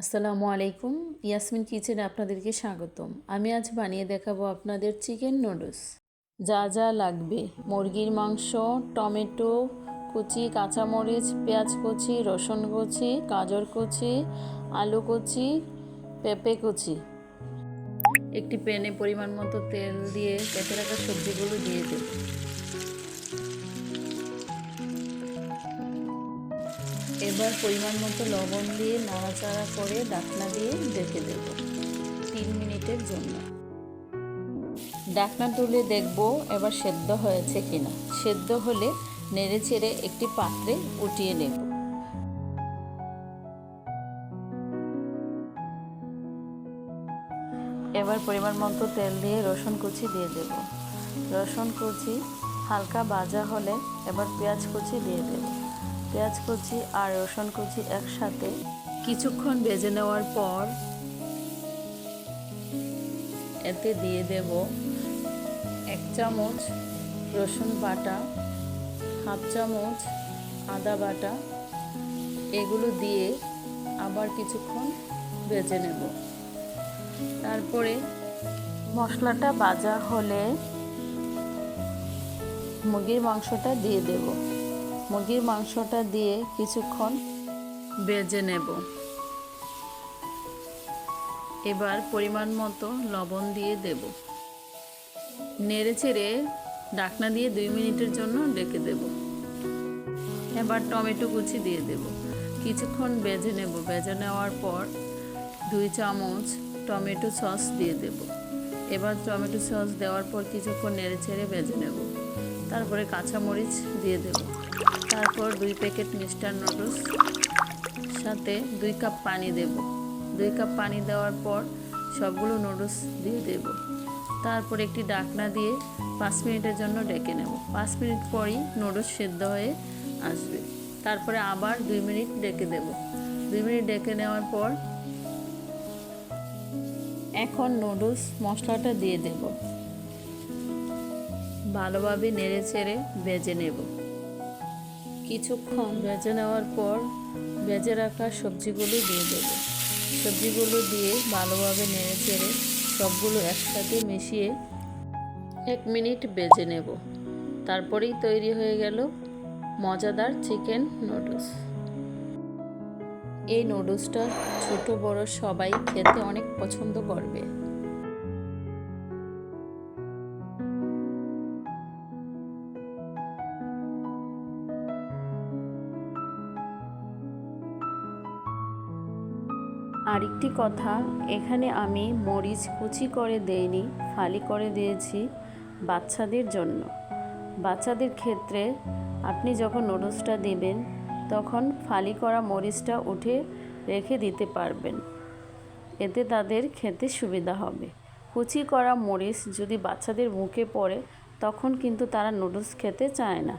আসসালামু আলাইকুম, ইয়াসমিন কিচেনে আপনাদেরকে স্বাগতম। আমি আজ বানিয়ে দেখাবো আপনাদের চিকেন নুডলস। যা যা লাগবে। মুরগির মাংস, টমেটো কুচি, কাঁচামরিচ, পেঁয়াজ কুচি, রসুন কুচি, গাজর কুচি, আলু কুচি, পেঁপে কুচি। একটি প্যানে পরিমাণ মতো তেল দিয়ে কেটে রাখা সবজিগুলো দিয়ে দেব। এবার পরিমাণ মতো লবণ দিয়ে নাড়াচাড়া করে ডাকনা দিয়ে ঢেকে দেব। তিন মিনিটের জন্য। ডাকনা তুলে দেখব এবার সেদ্ধ হয়েছে কিনা। সেদ্ধ হলে নেড়ে চেড়ে একটি পাত্রে উঠিয়ে নেব। এবার পরিমাণ মতো তেল দিয়ে রসুন কুচি দিয়ে দেব। রসুন কুচি হালকা ভাজা হলে এবার পেঁয়াজ কুচি দিয়ে দেব। পেঁয়াজ কুচি আর রসুন কুচি একসাথে কিছুক্ষণ ভেজে নেওয়ার পর এতে দিয়ে দেব এক চামচ রসুন বাটা, হাফ চামচ আদা বাটা। এগুলো দিয়ে আবার কিছুক্ষণ ভেজে নেব। তারপরে মশলাটা ভাজা হলে মুরগির মাংসটা দিয়ে দেব। মুরগির মাংসটা দিয়ে কিছুক্ষণ ভেজে নেব। এবার পরিমাণ মতো লবণ দিয়ে দেব। নেড়ে চেড়ে ডাকনা দিয়ে দুই মিনিটের জন্য ডেকে দেব। এবার টমেটো কুচি দিয়ে দেব। কিছুক্ষণ বেজে নেব। বেজে নেওয়ার পর দুই চামচ টমেটো সস দিয়ে দেব। এবার টমেটো সস দেওয়ার পর কিছুক্ষণ নেড়ে ছেড়ে বেজে নেব। তারপরে কাঁচামরিচ দিয়ে দেব। তারপর দুই প্যাকেট মিস্টার নুডলস, সাথে দুই কাপ পানি দেব। দুই কাপ পানি দেওয়ার পর সবগুলো নুডলস দিয়ে দেব। তারপর একটি ডাকনা দিয়ে পাঁচ মিনিটের জন্য ডেকে নেব। পাঁচ মিনিট পরই নুডলস সেদ্ধ হয়ে আসবে। তারপরে আবার দুই মিনিট ডেকে দেব। দুই মিনিট ডেকে নেওয়ার পর এখন নুডলস মশলাটা দিয়ে দেব। ভালোভাবে নেড়ে চেড়ে ভেজে নেব। কিছুক্ষণ ভেজে নেওয়ার পর ভেজে রাখা সবজিগুলো দিয়ে দেব। সবজিগুলো দিয়ে ভালোভাবে নেড়ে চেড়ে সবগুলো একসাথে মিশিয়ে এক মিনিট বেজে নেব। তারপরেই তৈরি হয়ে গেল মজাদার চিকেন নুডলস। এই নুডলসটা ছোট বড় সবাই খেতে অনেক পছন্দ করবে। আরেকটি কথা, এখানে আমি মরিচ কুচি করে দেইনি, ফালি করে দিয়েছি বাচ্চাদের জন্য। বাচ্চাদের ক্ষেত্রে আপনি যখন নুডলসটা দেবেন, তখন ফালি করা মরিচটা উঠে রেখে দিতে পারবেন। এতে তাদের খেতে সুবিধা হবে। কুচি করা মরিচ যদি বাচ্চাদের মুখে পড়ে, তখন কিন্তু তারা নুডলস খেতে চায় না।